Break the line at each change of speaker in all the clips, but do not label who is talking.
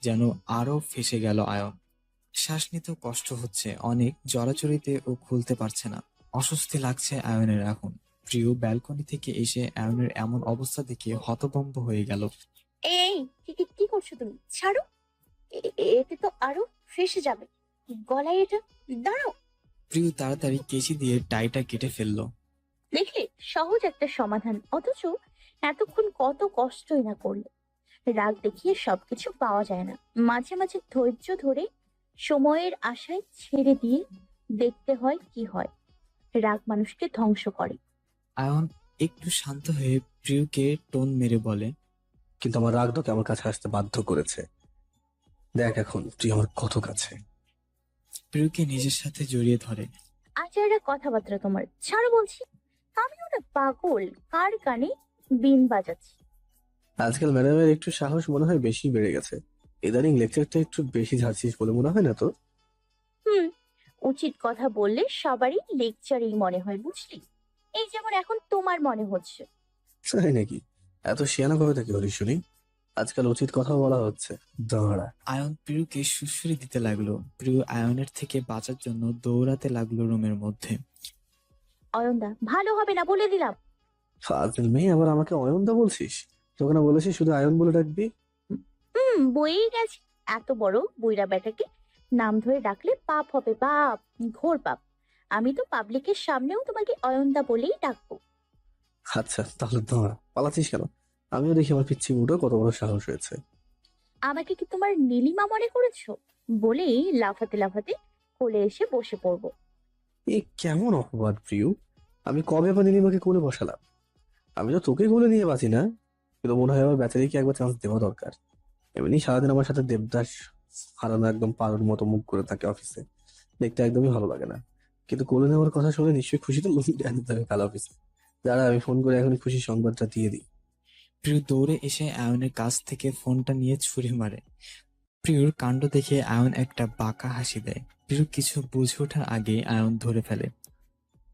যেন আরও ফেসে গেল আয়ন। শ্বাস নিতেও কষ্ট হচ্ছে অনেক জড়াচড়িতে ও খুলতে পারছে না। অস্বস্তি লাগছে আয়নের এখন। প্রিয় ব্যালকনি থেকে এসে আয়নের এমন অবস্থা দেখে হতভম্ব হয়ে গেল।
এই কি কি কি করছ তুমি? ছাড়ো। এ- এ- এতে তো আরও ফেসে যাবে। গলায় এটা দাঁড়াও।
প্রিয় তাড়াতাড়ি কেচি দিয়ে টাইটা কেটে ফেলল।
দেখলে সহজ একটা সমাধান। অথচ এতক্ষণ কত কষ্টই না করলে। রাগ দেখিয়ে সবকিছু পাওয়া যায় না। মাঝে মাঝে ধৈর্য ধরে সময়ের আশায় ছেড়ে দিয়ে দেখতে হয় কি হয়। রাগ মানুষকে ধ্বংস করে।
আয়ন একটু শান্ত হয়ে প্রিয়কে টোন মেরে বলে
কিন্তু আমার রাগ তোকে আমার কাছে আসতে বাধ্য করেছে। দেখ এখন তুই আমার কত কাছে।
প্রিয়কে নিজের সাথে জড়িয়ে ধরে।
আজ একটা কথাবার্তা তোমার। ছাড়ো বলছি আমি ওটা পাগল। কার কানে বিন বাজাচ্ছি।
আজকাল ম্যাডামের একটু সাহস মনে হয় বেশি বেড়ে গেছে। ইদানিং লেকচারটা একটু বেশি ঝাড়ছিস বলে মনে হয় না তো?
হুম উচিত কথা বললে সবারই লেকচারই মনে হয় বুঝলি? এই যেমন এখন তোমার মনে হচ্ছে।
তাই নাকি? এত শিয়ানা কবে থেকে হলি শুনি? আজকাল উচিত কথা বলা হচ্ছে। দাঁড়া।
আয়ন প্রিয়কে সুশ্রী দিতে লাগল। প্রিয় আয়নের থেকে বাঁচার জন্য দৌড়াতে লাগল রুমের মধ্যে।
অয়নদা ভালো হবে না বলে দিলাম।
ফাজিল মেয়ে আবার আমাকে অয়নদা বলছিস? তোকে না বলেছিস শুধু আয়ন বলে ডাকবি?
হুম বইয়েই গেছে। এত বড় বইরা বেটাকে নাম ধরে ডাকলে পাপ হবে পাপ ঘোর পাপ। আমি তো পাবলিকের সামনেও তোমাকে অয়নদা বলেই ডাকবো।
আচ্ছা তাহলে দাঁড়া পালাচ্ছিস কেন? আমিও দেখি আমার পিচ্ছি উঠো কত বড় সাহস হয়েছে।
আমাকে কি তোমার নীলিমা মনে করেছ? বলেই লাফাতে লাফাতে কোলে এসে বসে পড়ব।
এ কেমন অপবাদ প্রিয়? আমি কবে বা নীলিমাকে কোলে বসালাম? আমি তো তোকে কোলে নিয়ে বাঁচি না। কিন্তু মনে হয় আমার বেচারিকে একবার চান্স দেওয়া দরকার। এমনি সারাদিন আমার সাথে দেবদাস হারানো একদম পারুর মতো মুখ করে থাকে অফিসে দেখতে একদমই ভালো লাগে না। কিন্তু কোলে নেওয়ার কথা শুনে নিশ্চয়ই খুশি তো হবে কাল অফিসে দাঁড়া আমি ফোন করে এখন খুশি সংবাদটা দিয়ে দিই।
প্রিয় দৌড়ে এসে আয়নের কাছ থেকে ফোনটা নিয়ে ছুরি মারে। প্রিয়র কাণ্ড দেখে আয়ন একটা বাঁকা হাসি দেয়। প্রিয় কিছু বুঝে ওঠার আগে আয়ন ধরে ফেলে।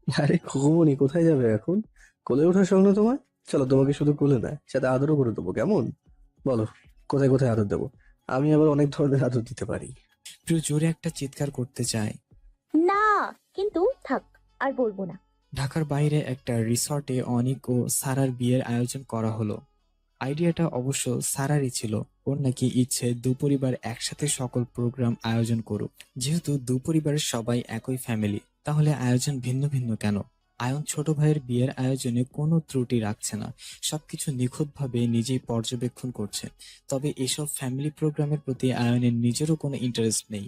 আরে খোকমনি কোথায় যাবে এখন? কোলে ওঠার সঙ্গে তোমার? চলো তোমাকে শুধু কোলে না সাথে আদরও করে দেবো কেমন? বলো কোথায় কোথায় আদর দেবো? আমি আবার অনেক ধরনের আদর দিতে পারি।
প্রিয় জোরে একটা চিৎকার করতে চায়
না কিন্তু থাক আর বলব না।
ঢাকার বাইরে একটা রিসর্টে অনিক ও সারার বিয়ের আয়োজন করা হলো। আইডিয়াটা অবশ্য সারারই ছিল। ওর নাকি ইচ্ছে দুপরিবার একসাথে সকল প্রোগ্রাম আয়োজন করুক। যেহেতু দুপরিবারের সবাই একই ফ্যামিলি তাহলে আয়োজন ভিন্ন ভিন্ন কেন? আয়ন ছোট ভাইয়ের বিয়ের আয়োজনে কোনো ত্রুটি রাখছে না। সবকিছু নিখুঁতভাবে নিজেই পর্যবেক্ষণ করছে। তবে এসব ফ্যামিলি প্রোগ্রামের প্রতি আয়নের নিজেরও কোনো ইন্টারেস্ট নেই।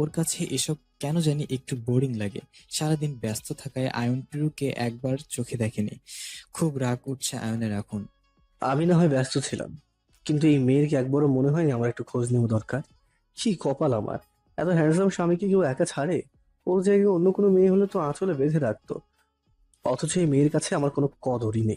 ওর কাছে এসব কেন জানি একটু বোরিং লাগে। সারাদিন ব্যস্ত থাকায় আয়ন প্রিয়কে একবার চোখে দেখেনি। খুব রাগ উঠছে আয়নের এখন।
আমি না হয় ব্যস্ত ছিলাম, কিন্তু এই মেয়ের কি একবারও মনে হয়নি আমার একটু খোঁজ নেওয়া দরকার? কি কপাল আমার। এত হ্যান্ডসাম স্বামীকে কেউ একা ছাড়ে? ওর জায়গায় অন্য কোনো মেয়ে হলে তো আঁচলে বেঁধে রাখতো। অথচ এই মেয়ের কাছে আমার কোনো কদরই নেই।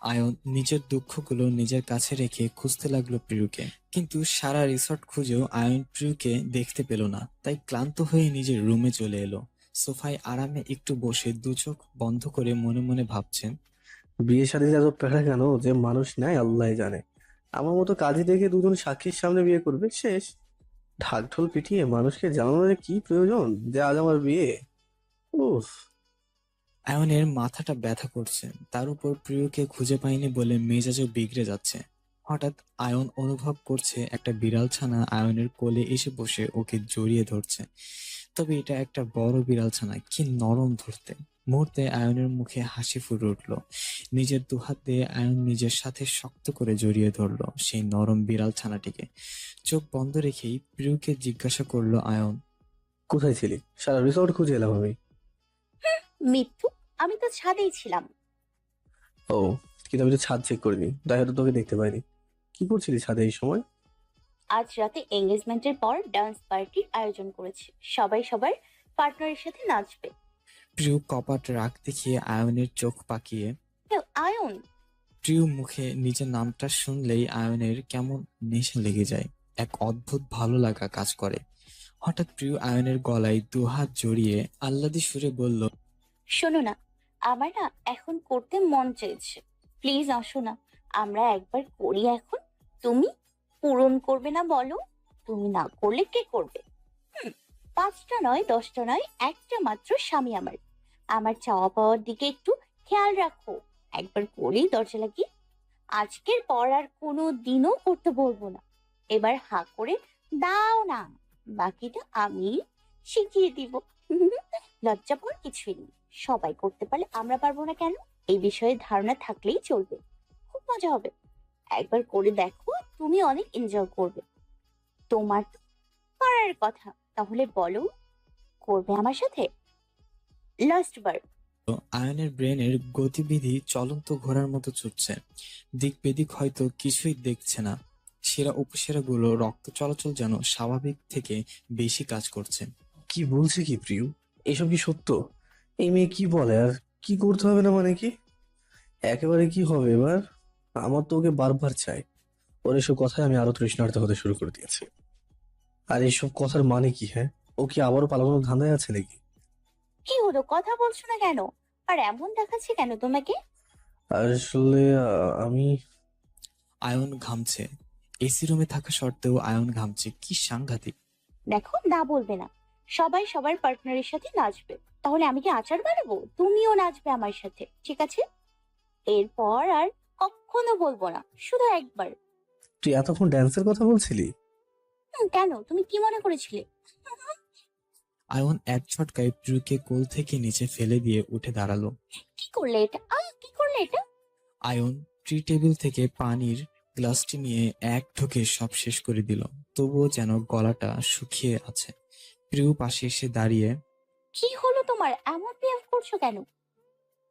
আয়ন নিজের দুঃখগুলো নিজের কাছে রেখে খুঁজতে লাগল প্রিয়কে। কিন্তু সারা রিসর্ট খুঁজেও আয়ন প্রিয়কে দেখতে পেল না। তাই ক্লান্ত হয়ে নিজের রুমে চলে এলো। সোফায় আরামে একটু বসে দু চোখ বন্ধ করে মনে মনে ভাবছেন
বিয়ে শাদীতে এত প্যারা কেন? যে মানুষ নেয় আল্লাহ জানে। আমার মতো কাজে দেখে দুজন সাক্ষীর সামনে বিয়ে করবে শেষ। ঢাক ঢোল পিটিয়ে মানুষকে জানানোর কি প্রয়োজন? যে আজ আমার বিয়ে? উফ।
আয়নের মাথাটা ব্যথা করছে। তার উপর প্রিয়কে খুঁজে পায়নি বলে মেজাজও বিগড়ে যাচ্ছে। হঠাৎ আয়ন অনুভব করছে একটা বিড়াল ছানা আয়নের কোলে এসে বসে ওকে জড়িয়ে ধরছে। তবে এটা একটা বড় বিড়াল ছানা কি নরম ধরতে। মুহূর্তে আয়নের মুখে হাসি ফুটে উঠল। নিজের দুহাত দিয়ে আয়ন নিজের সাথে শক্ত করে জড়িয়ে ধরলো সেই নরম বিড়াল ছানাটিকে। চোখ বন্ধ রেখেই প্রিয়কে জিজ্ঞাসা করল আয়ন
কোথায় ছিলি? সারা রিসর্ট খুঁজে এলাম আমি।
মিথ্যু? আমি তো ছাদেই ছিলাম।
ও কিন্তু আমি তো ছাদ চেক করিনি। তাই হয়তো তোকে দেখতে পাইনি। কি করছিলি ছাদে এই সময়?
আজ রাতে এঙ্গেজমেন্টের পর ডান্স পার্টির আয়োজন করেছে। সবাই সবার পার্টনারের সাথে নাচবে।
প্রিয় কপাট রাগ দেখিয়ে আয়নের চোখ পাকিয়ে।
আয়ন!
প্রিয় মুখে নিজের নামটা শুনলেই আয়নের কেমন নেশা লেগে যায়। এক অদ্ভুত ভালো লাগা কাজ করে। হঠাৎ প্রিয় আয়নের গলায় দুহাত জড়িয়ে আল্লাদি সুরে বলল
শোনো না আমার না এখন করতে মন চেয়েছে। প্লিজ আসো না। আমরা একবার করি এখন। তুমি পূরণ করবে না বলো। তুমি না করলে কে করবে? পাঁচটা নয়, দশটা নয়, একটা মাত্র স্বামী আমার। আমার চাওয়া পাওয়ার দিকে একটু খেয়াল রাখো। একবার করেই দরজা লাগিয়ে। আজকের পর আর কোনো দিনও করতে বলব না। এবার হা করে দাও না। বাকিটা আমি শিখিয়ে দিব। লজ্জা পর কিছুই নেই। সবাই করতে পারলে আমরা পারব না কেন? এই বিষয়ে ধারণা থাকলেই চলবে। খুব মজা হবে। একবার করে দেখো তুমি অনেক এনজয় করবে। তোমার তো করার কথা। তাহলে বলো করবে আমার সাথে? লাস্ট বার
আয়নের ব্রেনের গতিবিধি চলন্ত ঘোড়ার মতো ছুটছে দিক বেদিক হয়তো কিছুই দেখছে না। সেরা উপসেরাগুলো রক্ত চলাচল যেন স্বাভাবিক থেকে বেশি কাজ করছে।
কি বলছে কি প্রিয়? এসব কি সত্য? এই মেয়ে কি বলে? আর কি করতে হবে না মানে কি? একেবারে কি হবে এবার? আমার তো ওকে বারবার চাই। ওর এসব কথায় আমি আরও তৃষ্ণার্ত হতে শুরু করে দিয়েছি। আর এইসব কথার মানে কি হ্যাঁ? ও কি আবারও পালানোর ধান্দায় আছে নাকি?
কি হলো? কথা বলছো না কেন? আর এমন দেখাচ্ছে কেন তোমাকে?
আসলে আহ, আমি
আয়ন ঘামছে। এসি রুমে থাকা সত্ত্বেও আয়ন ঘামছে। কি সাংঘাতিক।
দেখো না বলবে না। সবাই সবার পার্টনারের সাথে নাচবে। তাহলে আমি কি আচার বানাবো? তুমিও নাচবে আমার সাথে ঠিক আছে? এরপর আর কখনো বলব না শুধু একবার।
তুই এতক্ষণ ড্যান্সের কথা বলছিলি?
হুম, কেন? তুমি কি মনে করেছিলে?
আয়ন এক ছটকায় প্রিয়কে কোল থেকে নিচে ফেলে দিয়ে উঠে দাঁড়াল।
কি করলে এটা? আহ কি করলে এটা?
আয়ন ট্রি টেবিল থেকে পানির গ্লাসটি নিয়ে এক ঢোকে সব শেষ করে দিল। তবুও যেন গলাটা শুকিয়ে আছে। প্রিয় পাশে এসে দাঁড়িয়ে
কি হলো তোমার? এমন বিহেভ করছ কেন?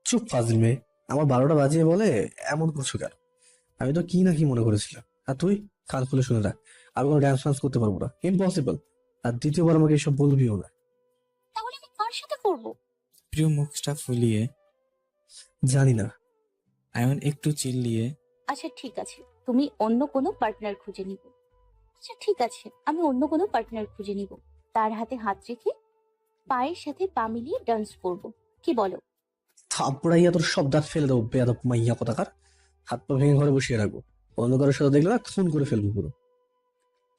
চুপ ফাজিল মেয়ে। আমার বারোটা বাজিয়ে বলে এমন করছ কেন? আমি তো কি না কি মনে করেছিলাম। আর তুই? কান খুলে শুনে রাখ। আমি কোনো ড্যান্স ফ্যান্স করতে পারব না। ইম্পসিবল আর দ্বিতীয়বার আমাকে এসব বলবিও না।
তাহলে আমি কার সাথে করব?
প্রিয় মুখটা ফুলিয়ে
জানি না।
আয়ন একটু চিল্লিয়ে
আচ্ছা ঠিক আছে। তুমি অন্য কোনো পার্টনার খুঁজে নিব। আচ্ছা ঠিক আছে। আমি অন্য কোনো পার্টনার খুঁজে নিব। তার হাতে হাত রেখে পায়ের সাথে পা মিলিয়ে ডান্স করব। কি বলো?
থাপড়াইয়া তোর সব দাঁত ফেলে দেবো বেয়াদব মাইয়া কোথাকার হাত পা ভেঙে ঘরে বসিয়ে রাখব। অন্য কারোর সাথে দেখলে না খুন করে ফেলব পুরো।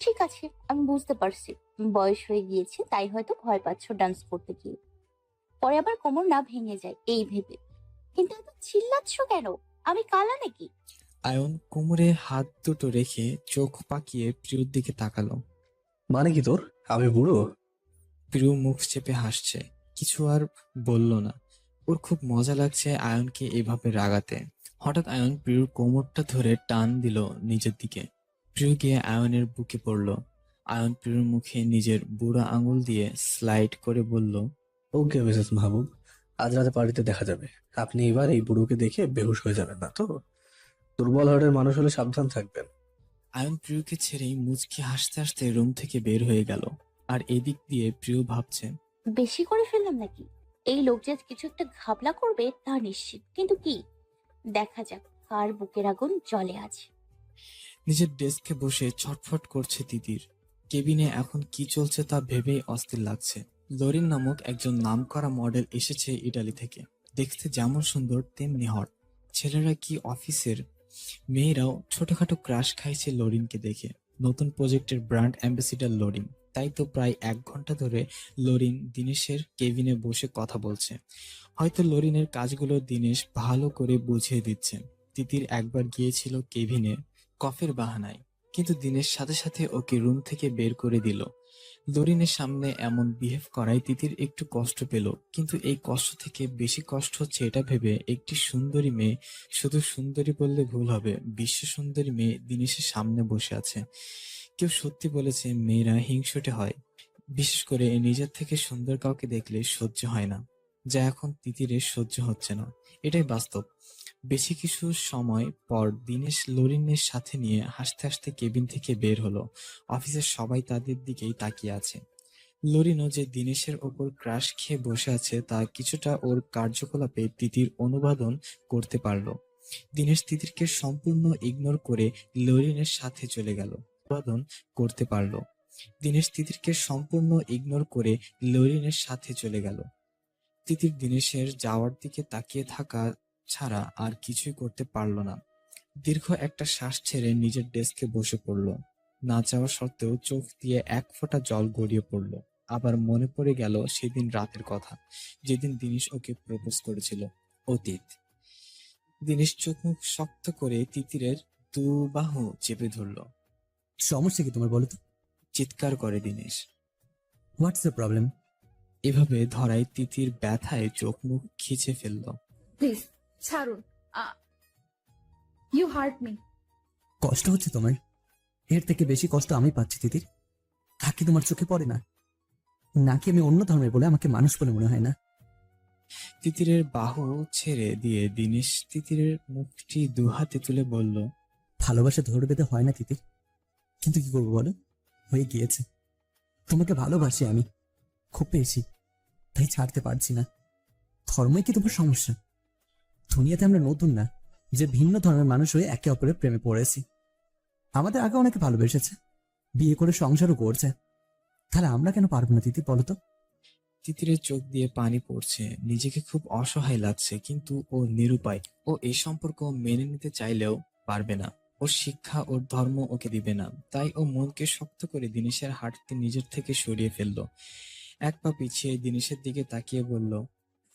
ঠিক আছে আমি বুঝতে পারছি। বয়স হয়ে গিয়েছে তাই হয়তো ভয় পাচ্ছ ডান্স করতে গিয়ে। পরে আবার কোমর না ভেঙে যায় এই ভেবে। কিন্তু এত চিল্লাচ্ছ কেন? আমি কালা নাকি?
আয়ন কোমরে হাত দুটো রেখে চোখ পাকিয়ে প্রিয়র দিকে তাকালো।
মানে কি তোর? আমি বুড়ো?
প্রিয় মুখ চেপে হাসছে। কিছু আর বলল না। ওর খুব মজা লাগছে আয়নকে এভাবে রাগাতে। হঠাৎ আয়ন প্রিয়র কোমরটা ধরে টান দিল নিজের দিকে। প্রিয় গিয়ে আয়নের বুকে পড়ল। আয়ন প্রিয়র মুখে নিজের বুড়া আঙুল দিয়ে স্লাইড করে বলল
ওকে মিসেস মাহবুব আজ রাতে পার্টিতে দেখা যাবে। আপনি এবার এই বুড়োকে দেখে বেহুশ হয়ে যাবেন না তো? দুর্বল হার্টের মানুষ হলে সাবধান থাকবেন।
আয়ন প্রিয়কে ছেড়েই মুচকি হাসতে হাসতে রুম থেকে বের হয়ে গেল। আর এদিক দিয়ে প্রিয় ভাবছে
বেশি করে ফেললাম নাকি? এই লোক যে কিছু একটা ঘাবলা করবে তা নিশ্চিত। কিন্তু কি? দেখা যাক কার বুকের আগুন জলে আছে
নিজের ডেস্কে বসে ছটফট করছে তিতির কেবিনে এখন কি চলছে তা ভেবেই অস্থির লাগছে। লরিন নামক একজন নামকরা মডেল এসেছে ইটালি থেকে। দেখতে যেমন সুন্দর তেমনি হট। ছেলেরা কি অফিসের? মেয়েরাও ছোটখাটো ক্রাশ খাইছে লরিনকে দেখে। নতুন প্রজেক্টের ব্র্যান্ড অ্যাম্বাসিডার লরিন। তাই তো প্রায় এক ঘণ্টা ধরে লরিন দিনেশের কেবিনে বসে কথা বলছে। হয়তো লরিনের কাজগুলো দিনেশ ভালো করে বুঝিয়ে দিচ্ছে। তিতির একবার গিয়েছিল কেবিনে কফের বাহানায়, কিন্তু দিনের সাথে সাথে ওকে রুম থেকে বের করে দিল। লরিনের সামনে এমন বিহেভ করায় তিতির একটু কষ্ট পেল, কিন্তু এই কষ্ট থেকে বেশি কষ্ট হচ্ছে এটা ভেবে একটি সুন্দরী মেয়ে, শুধু সুন্দরী বললে ভুল হবে, বিশ্ব সুন্দরী মেয়ে দিনেশের সামনে বসে আছে। কেউ সত্যি বলেছে মেয়েরা হিংসুটে হয়। বিশেষ করে নিজের থেকে সুন্দর কাউকে দেখলে সহ্য হয় না, যা এখন তিতিরের সহ্য হচ্ছে না। এটাই বাস্তব। বেশি কিছু সময় পর দিনেশ লরিনের সাথে নিয়ে হাসতে হাসতে কেবিন থেকে বের হলো। অফিসের সবাই তাদের দিকেই তাকিয়ে আছে। লরিনও যে দিনেশের ওপর ক্রাশ খেয়ে বসে আছে, তা কিছুটা ওর কার্যকলাপে তিতির অনুবাদন করতে পারল। দিনেশ তিতিরকে সম্পূর্ণ ইগনোর করে লরিনের সাথে চলে গেল। অনুবাদন করতে পারল। দিনেশ তিতিরকে সম্পূর্ণ ইগনোর করে লরিনের সাথে চলে গেল। তিতির দিনেশের যাওয়ার দিকে তাকিয়ে থাকা ছাড়া আর কিছুই করতে পারল না। দীর্ঘ একটা শ্বাস ছেড়ে নিজের ডেস্কে বসে পড়ল। না চাওয়া সত্ত্বেও চোখ দিয়ে এক ফোঁটা জল গড়িয়ে পড়ল। আবার মনে পড়ে গেল সেদিন রাতের কথা, যেদিন দিনেশ ওকে প্রপোজ করেছিল, অতীত। দিনেশ চোখ মুখ শক্ত করে তিতিরের দুবাহু চেপে ধরল।
সমস্যা কি তোমার বলো তো?
চিৎকার করে দিনেশ।
হোয়াটস দ্য প্রবলেম
এভাবে ধরায় তিতির ব্যথায় চোখ মুখ খিচে ফেলল।
প্লিজ ছাড়ুন। ইউ হার্ট মি
কষ্ট হচ্ছে তোমার? এর থেকে বেশি কষ্ট আমি পাচ্ছি তিতির। থাকি তোমার চোখে পড়ে না? নাকি আমি অন্য ধর্মের বলে আমাকে মানুষ বলে মনে হয় না?
তিতিরের বাহু ছেড়ে দিয়ে দিনেশ তিতিরের মুখটি দুহাতে তুলে বলল
ভালোবাসা ধরে বেঁধে হয় না তিতির। কিন্তু কি করব বলো? হয়ে গিয়েছে। তোমাকে ভালোবাসি আমি। খুব পেয়েছি। তাই ছাড়তে পারছি না। ধর্মই কি তোমার সমস্যা? দুনিয়াতে আমরা নতুন না, যে ভিন্ন ধর্মের মানুষ হয়ে একে অপরের প্রেমে পড়েছি। আমাদের আগে অনেকে ভালোবেসেছে, বিয়ে করে সংসারও করছে। তাহলে আমরা কেন পারব না তিতির বলো তো?
তিতিরের চোখ দিয়ে পানি পড়ছে, নিজেকে খুব অসহায় লাগছে, কিন্তু ও নিরুপায়। ও এই সম্পর্ক মেনে নিতে চাইলেও পারবে না। ওর শিক্ষা ওর ধর্ম ওকে দিবে না। তাই ও মনকে শক্ত করে দিনেশের হাঁটতে নিজের থেকে সরিয়ে ফেলল। এক পা পিছিয়ে দিনেশের দিকে তাকিয়ে বলল,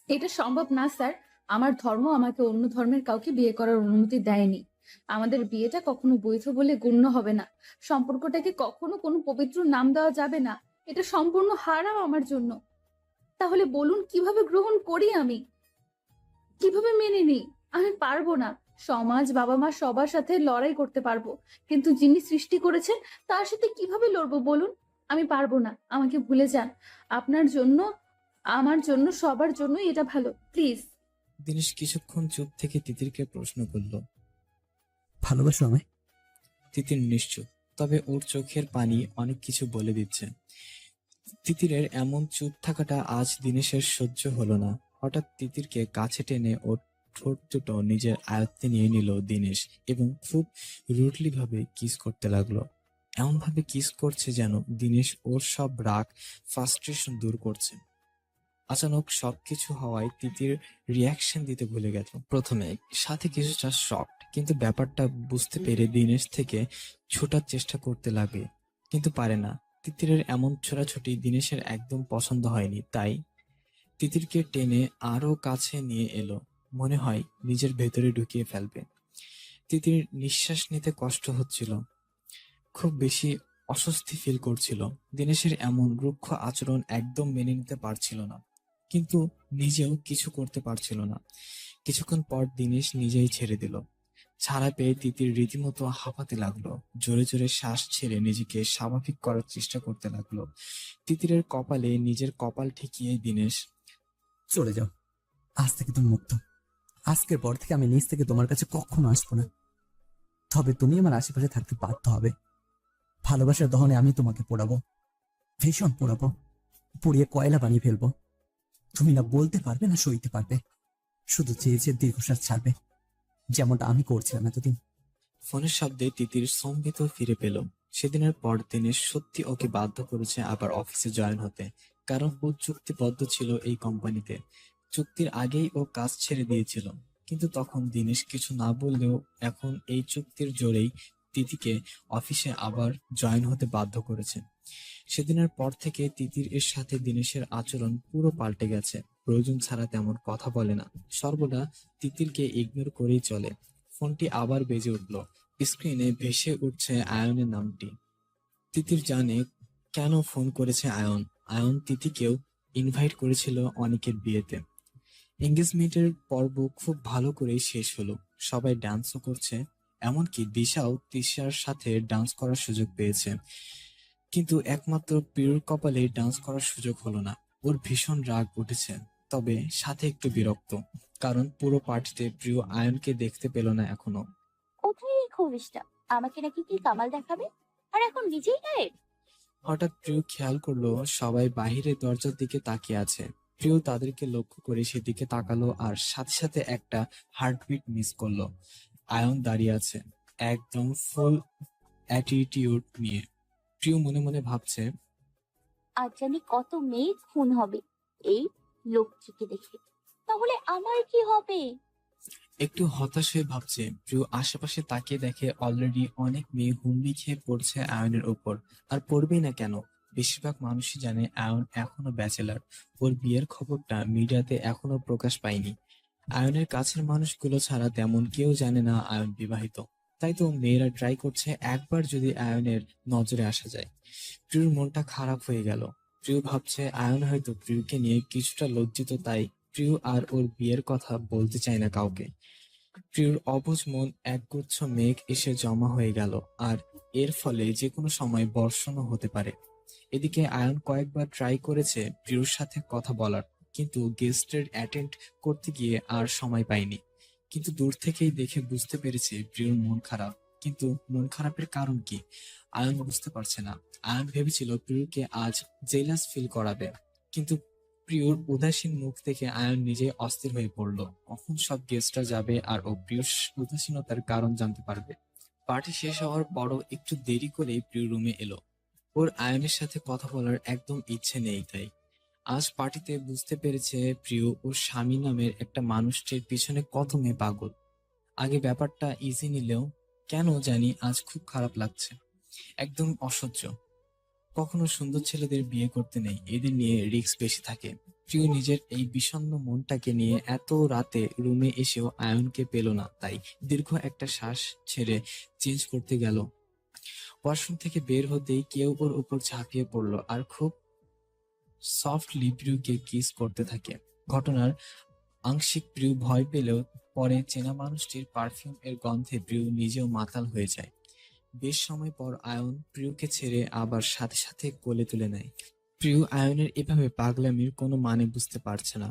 এটা সম্ভব না, স্যার। আমার ধর্ম আমাকে অন্য ধর্মের কাউকে বিয়ে করার অনুমতি দেয়নি। আমাদের বিয়েটা কখনো বৈধ বলে গণ্য হবে না। সম্পর্কটাকে কখনো কোনো পবিত্র নাম দেওয়া যাবে না। এটা সম্পূর্ণ হারাম আমার জন্য। তাহলে বলুন, কীভাবে গ্রহণ করি আমি? কীভাবে মেনে নিই? আমি পারব না। সমাজ বাবা মা সবার সাথে লড়াই করতে পারব। কিন্তু যিনি সৃষ্টি করেছেন তার সাথে কীভাবে লড়বো বলুন? আমি পারব না আমাকে ভুলে যান। আপনার জন্য আমার জন্য সবার জন্যই এটা ভালো প্লিজ।
দিনেশ কিছুক্ষণ চুপ থেকে তিতিরকে প্রশ্ন করল।
ভালোবাসো আমায়?
তিতির নিশ্চুপ তবে ওর চোখের পানি অনেক কিছু বলে দিচ্ছে। তিতিরের এমন চুপ থাকাটা আজ দিনেশের সহ্য হলো না। হঠাৎ তিতিরকে কাছে টেনে ওর ঠোঁট নিজের আয়ত্তে নিয়ে নিল দিনেশ এবং খুব রুটলি ভাবে কিস করতে লাগল। এমন ভাবে কিস করছে যেন দিনেশ ওর সব রাগ ফ্রাস্ট্রেশন দূর করছে। আচানক সবকিছু হওয়ায় তিতির রিয়াকশন দিতে ভুলে গেল প্রথমে সাথে কিছুটা শকড কিন্তু ব্যাপারটা বুঝতে পেরে দিনেশ থেকে ছোটার চেষ্টা করতে লাগে, কিন্তু পারে না। তিতিরের এমন ছোটাছুটি দিনেশের একদম পছন্দ হয়নি, তাই তিতিরকে টেনে আরও কাছে নিয়ে এলো। মনে হয় নিজের ভেতরে ঢুকিয়ে ফেলবে। তিতির নিঃশ্বাস নিতে কষ্ট হচ্ছিল। খুব বেশি অস্বস্তি ফিল করছিল। দিনেশের এমন রুক্ষ আচরণ একদম মেনে নিতে পারছিল না। কিন্তু নিজেও কিছু করতে পারছিল না। কিছুক্ষণ পর দিনেশ নিজেই ছেড়ে দিল। ছাড়া পেয়ে তিতির রীতিমতো হাঁপাতে লাগল। জোরে জোরে শ্বাস ছেড়ে নিজেকে স্বাভাবিক করার চেষ্টা করতে লাগল। তিতিরের কপালে নিজের কপাল ঠেকিয়ে দিনেশ,
চলে যাও। আজ থেকে তুমি মুক্ত। আজকের পর থেকে আমি নিজ থেকে তোমার কাছে কখনো আসব না। তবে তুমি আমার আশেপাশে থাকতে বাধ্য হবে। ভালোবাসার দহনে আমি তোমাকে পোড়াবো। ভীষণ পোড়াবো। পুড়িয়ে কয়লা বানিয়ে ফেলব। তুমি না বলতে পারবে, না সইতে পারবে। শুধু চেয়ে দীর্ঘশ্বাস ছাড়বে। যেমনটা আমি করছিলাম এতদিন।
ফোনের শব্দে তিতির সম্বিত ফিরে পেল। সেদিনের পর দিনেশ সত্যি ওকে বাধ্য করেছে আবার অফিসে জয়েন হতে। কারণ ও চুক্তিবদ্ধ ছিল এই কোম্পানিতে। চুক্তির আগেই ও কাজ ছেড়ে দিয়েছিল। কিন্তু তখন দিনেশ কিছু না বললেও এখন এই চুক্তির জোরেই তিতিকে অফিসে আবার জয়েন হতে বাধ্য করেছে। সেদিনের পর থেকে তিতির এর সাথে দিনেশের আচরণ পুরো পাল্টে গেছে। প্রয়োজন ছাড়া তেমন কথা বলে না। সর্বদা তিতিরকে ইগনোর করেই চলে। ফোনটি আবার বেজে উঠল। স্ক্রিনে ভেসে উঠছে আয়নের নামটি। তিতির জানে কেন ফোন করেছে আয়ন। আয়ন তিতিকেও ইনভাইট করেছিল অনেকের বিয়েতে। এঙ্গেজমেন্টের পর্ব খুব ভালো করেই শেষ হলো। সবাই ডান্সও করছে এমনকি দিশাও তিশার সাথে ডান্স করার সুযোগ পেয়েছে। কিন্তু একমাত্র প্রিয়র কপালে ডান্স করার সুযোগ হলো না। ওর ভীষণ রাগ উঠেছে তবে সাথে একটু বিরক্ত কারণ পুরো পার্টিতে প্রিয় আয়নকে দেখতে পেল না এখনও।
কোথায় এই খবিসটা আমাকে নাকি কি কামাল দেখাবে? আর এখন নিজেই গায়েব?
হঠাৎ প্রিয় খেয়াল করল সবাই বাহিরের দরজার দিকে তাকিয়ে আছে। প্রিয় তাদেরকে লক্ষ্য করে সেদিকে তাকালো আর সাথে সাথে একটা হার্টবিট মিস করল। আয়ন দাঁড়িয়ে আছে একদম ফুল অ্যাটিটিউড নিয়ে। প্রিয় মনে মনে ভাবছে
আজ জানি কত মেয়ে খুন হবে এই লোকটিকে দেখে। তাহলে আমার কি হবে?
একটু হতাশ হয়ে ভাবছে প্রিয় আশেপাশে তাকিয়ে দেখে অলরেডি অনেক মেয়ে হুমড়ি খেয়ে পড়ছে আয়নের ওপর। আর পড়বেই না কেন? বেশিরভাগ মানুষই জানে আয়ন এখনও ব্যাচেলার। ওর বিয়ের খবরটা মিডিয়াতে এখনও প্রকাশ পায়নি। আয়নের কাছের মানুষগুলো ছাড়া তেমন কেউ জানে না আয়ন বিবাহিত। তাই তো মেয়েরা ট্রাই করছে একবার যদি আয়নের নজরে আসা যায়। প্রিয়র মনটা খারাপ হয়ে গেল। প্রিয় ভাবছে আয়ন হয়তো প্রিয়কে নিয়ে কিছুটা লজ্জিত, তাই প্রিয় আর ওর বিয়ের কথা বলতে চায় না কাউকে। প্রিয়র অবুঝ মন একগুচ্ছ মেঘ এসে জমা হয়ে গেল, আর এর ফলে যে কোনো সময় বর্ষণও হতে পারে। এদিকে আয়ন কয়েকবার ট্রাই করেছে প্রিয়র সাথে কথা বলার, কিন্তু গেস্টের অ্যাটেন্ড করতে গিয়ে আর সময় পায়নি। কিন্তু দূর থেকেই দেখে বুঝতে পেরেছে প্রিয়র মন খারাপ। কিন্তু মন খারাপের কারণ কি? আয়ন বুঝতে পারছে না। আয়ন ভেবেছিল প্রিয়কে আজ জেলাস ফিল করাবে। কিন্তু প্রিয়র উদাসীন মুখ দেখে আয়ন নিজে অস্থির হয়ে পড়ল। কখন সব গেস্টরা যাবে আর ও প্রিয়র উদাসীনতার কারণ জানতে পারবে? পার্টি শেষ হওয়ার পরও একটু দেরি করেই প্রিয় রুমে এলো। ওর আয়নের সাথে কথা বলার একদম ইচ্ছে নেই তাই। আজ পার্টিতে বুঝতে পেরেছে প্রিয়, ওর স্বামী নামের একটা মানুষটির পিছনে কত মেয়ে পাগল। আগে ব্যাপারটা ইজি নিলেও কেন জানি আজ খুব খারাপ লাগছে। একদম অসহ্য। কখনো সুন্দর ছেলেদের বিয়ে করতে নেই, এদের নিয়ে রিস্ক বেশি থাকে। প্রিয় নিজের এই বিষণ্ণ মনটাকে নিয়ে এত রাতে রুমে এসেও আয়নকে পেল না তাই দীর্ঘ একটা শ্বাস ছেড়ে চেঞ্জ করতে গেল। ওয়াশরুম থেকে বের হতেই কেউ ওর উপর ঝাঁপিয়ে পড়ল আর খুব সফটলি প্রিয়কে কিস করতে থাকে। ঘটনার আংশিক প্রিয় ভয় পেলেও পরে চেনা মানুষটির পারফিউম এর গন্ধে প্রিয় নিজেও মাতাল হয়ে যায়। বেশ সময় পর আয়ন প্রিয়কে ছেড়ে আবার সাথে সাথে কোলে তুলে নেয়। প্রিয় আয়নের এভাবে পাগলামির কোনো মানে বুঝতে পারছে না।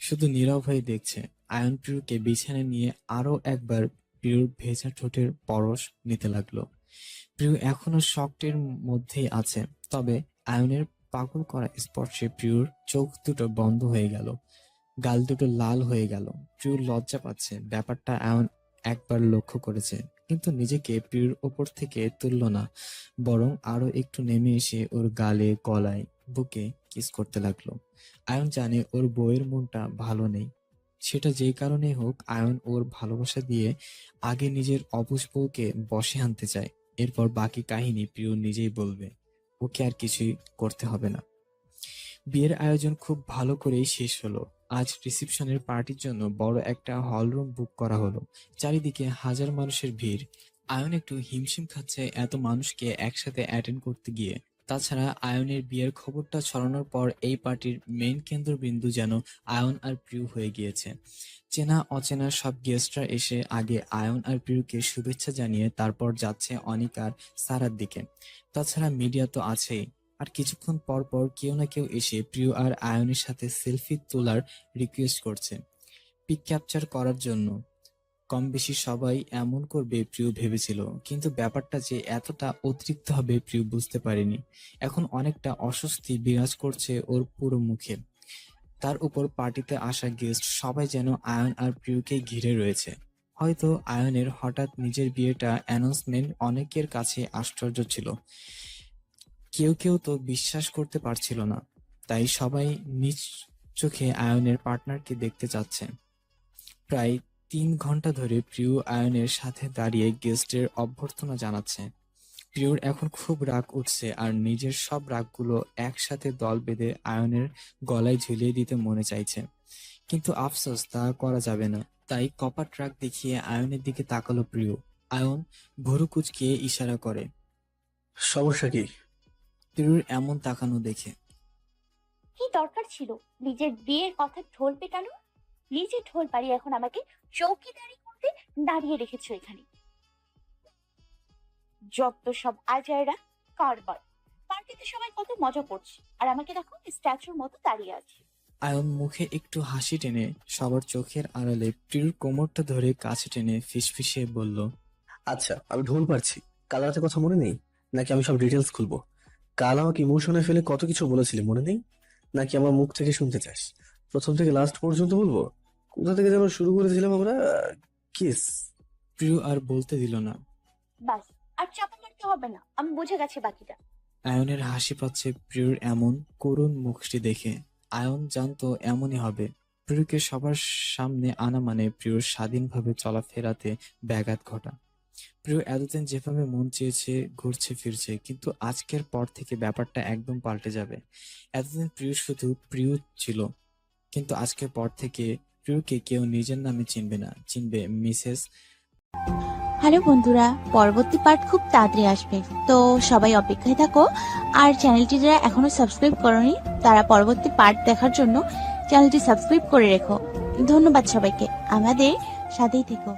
শুধু নীরব হয়ে দেখছে, আয়ন প্রিয়কে বিছানায় নিয়ে আরও একবার প্রিয়র ভেজা ঠোঁটের পরশ নিতে লাগল। প্রিয় এখনও শক্টের মধ্যেই আছে। তবে আয়নের পাগল করা স্পর্শে প্রিয়র চোখ দুটো বন্ধ হয়ে গেল। গাল দুটো লাল হয়ে গেল। প্রিয় লজ্জা পাচ্ছে। ব্যাপারটা আয়ন একবার লক্ষ্য করেছে। কিন্তু নিজেকে প্রিয়র ওপর থেকে তুলল না। বরং আরও একটু নেমে এসে ওর গালে, গলায়, বুকে কিস করতে লাগল। আয়ন জানে ওর বউয়ের মনটা ভালো নেই। সেটা যেই কারণে হোক, আয়ন ওর ভালোবাসা দিয়ে আগে নিজের অবুঝ বউকে বসে আনতে চায়। এরপর বাকি কাহিনী প্রিয় নিজেই বলবে, ওকে আর কিছুই করতে হবে না। বিয়ের আয়োজন খুব ভালো করেই শেষ হলো। আজ রিসেপশনের পার্টির জন্য বড় একটা হল রুম বুক করা হলো। চারিদিকে হাজার মানুষের ভিড়। আয়ন একটু হিমশিম খাচ্ছে এত মানুষকে একসাথে অ্যাটেন্ড করতে গিয়ে। তাছাড়া আয়নের বিয়ের খবরটা ছড়ানোর পর এই পার্টির মেইন কেন্দ্রবিন্দু যেন আয়ন আর প্রিয় হয়ে গিয়েছে। চেনা, অচেনা সব গেস্টরা এসে আগে আয়ন আর প্রিয়কে শুভেচ্ছা জানিয়ে তারপর যাচ্ছে অনিক আর সারার দিকে। তাছাড়া মিডিয়া তো আছেই। আর কিছুক্ষণ পর পর কেউ না কেউ এসে প্রিয় আর আয়নের সাথে সেলফি তোলার রিকোয়েস্ট করছে। পিক ক্যাপচার করার জন্য কম বেশি সবাই এমন করবে প্রিয় ভেবেছিল, কিন্তু ব্যাপারটা যে এতটা অতিরিক্ত হবে প্রিয় বুঝতে পারেনি। এখন অনেকটা অস্বস্তি বিরাজ করছে ওর পুরো মুখে। তার উপর পার্টিতে আসা গেস্ট সবাই যেন আয়ন আর প্রিয়কে ঘিরে রয়েছে। হয়তো আয়নের হঠাৎ নিজের বিয়েটা অ্যানাউন্সমেন্ট অনেকের কাছে আশ্চর্য ছিল। কেউ কেউ তো বিশ্বাস করতে পারছিল না। তাই সবাই নিজ চোখে আয়নের পার্টনারকে দেখতে চাচ্ছে। প্রায় তিন ঘণ্টা ধরে প্রিয় আয়নের সাথে দাঁড়িয়ে গেস্টের অভ্যর্থনা জানাচ্ছে। প্রিয়র এখন খুব রাগ উঠছে আর নিজের সব রাগগুলো একসাথে দল বেঁধে আয়নের গলায় ঝুলিয়ে দিতে মনে চাইছে। কিন্তু আফসোস তা করা যাবে না। তাই কপার ট্রাক দেখিয়ে আয়নের দিকে তাকালো প্রিয়। আয়ন ভুরু কুচকিয়ে ইশারা করে
সমস্যা কি?
প্রিয়র এমন তাকানো দেখে।
কি দরকার ছিল? নিজের বিয়ের কথা ঢোল পেটানো নিজে ঢোল পাড়িয়ে এখন আমাকে চৌকিদারি করতে দাঁড়িয়ে রেখেছো এখানে। যত সব আজায়রা কারবার পার্টিতে সবাই কত মজা করছে। আর আমাকে দেখো স্ট্যাচুর মতো দাঁড়িয়ে আছে।
আয়ন মুখে একটু হাসি টেনে সবার চোখের আড়ালে প্রিয়র কোমরটা ধরে কাছে টেনে ফিসফিসিয়ে বলল
আচ্ছা আমি ঢোল পারছি কাল রাতে কথা মনে নেই? নাকি আমি সব ডিটেলস খুলবো? কাল আমাকে ইমোশনে ফেলে কত কিছু বলেছিলি মনে নেই? নাকি আমার মুখ থেকে শুনতে চাস? প্রথম থেকে লাস্ট পর্যন্ত বলব? কোথা থেকে যেন শুরু করেছিলাম আমরা? কিস।
প্রিয় আর বলতে দিল না।
বাস আর চাপা মারতে হবে না আমি বুঝে গেছি বাকিটা।
আয়নের হাসি পাচ্ছে প্রিয়র এমন করুণ মুখটি দেখে। আয়ন জানতো এমনই হবে। প্রিয়কে সবার সামনে আনা মানে প্রিয়র স্বাধীনভাবে চলাফেরাতে ব্যাঘাত ঘটা। প্রিয় এতদিন যেভাবে মন চেয়েছে ঘুরছে ফিরছে কিন্তু আজকের পর থেকে ব্যাপারটা একদম পাল্টে যাবে। এতদিন প্রিয় শুধু প্রিয় ছিল। কিন্তু আজকের পর থেকে প্রিয়কে কেউ নিজের নামে চিনবে না, চিনবে মিসেস
হ্যালো বন্ধুরা, পরবর্তী পার্ট খুব তাড়াতাড়ি আসবে। তো সবাই অপেক্ষায় থাকো, আর চ্যানেলটি যারা এখনও সাবস্ক্রাইব করনি, তারা পরবর্তী পার্ট দেখার জন্য চ্যানেলটি সাবস্ক্রাইব করে রেখো। ধন্যবাদ সবাইকে, আমাদের সাথেই থেকো।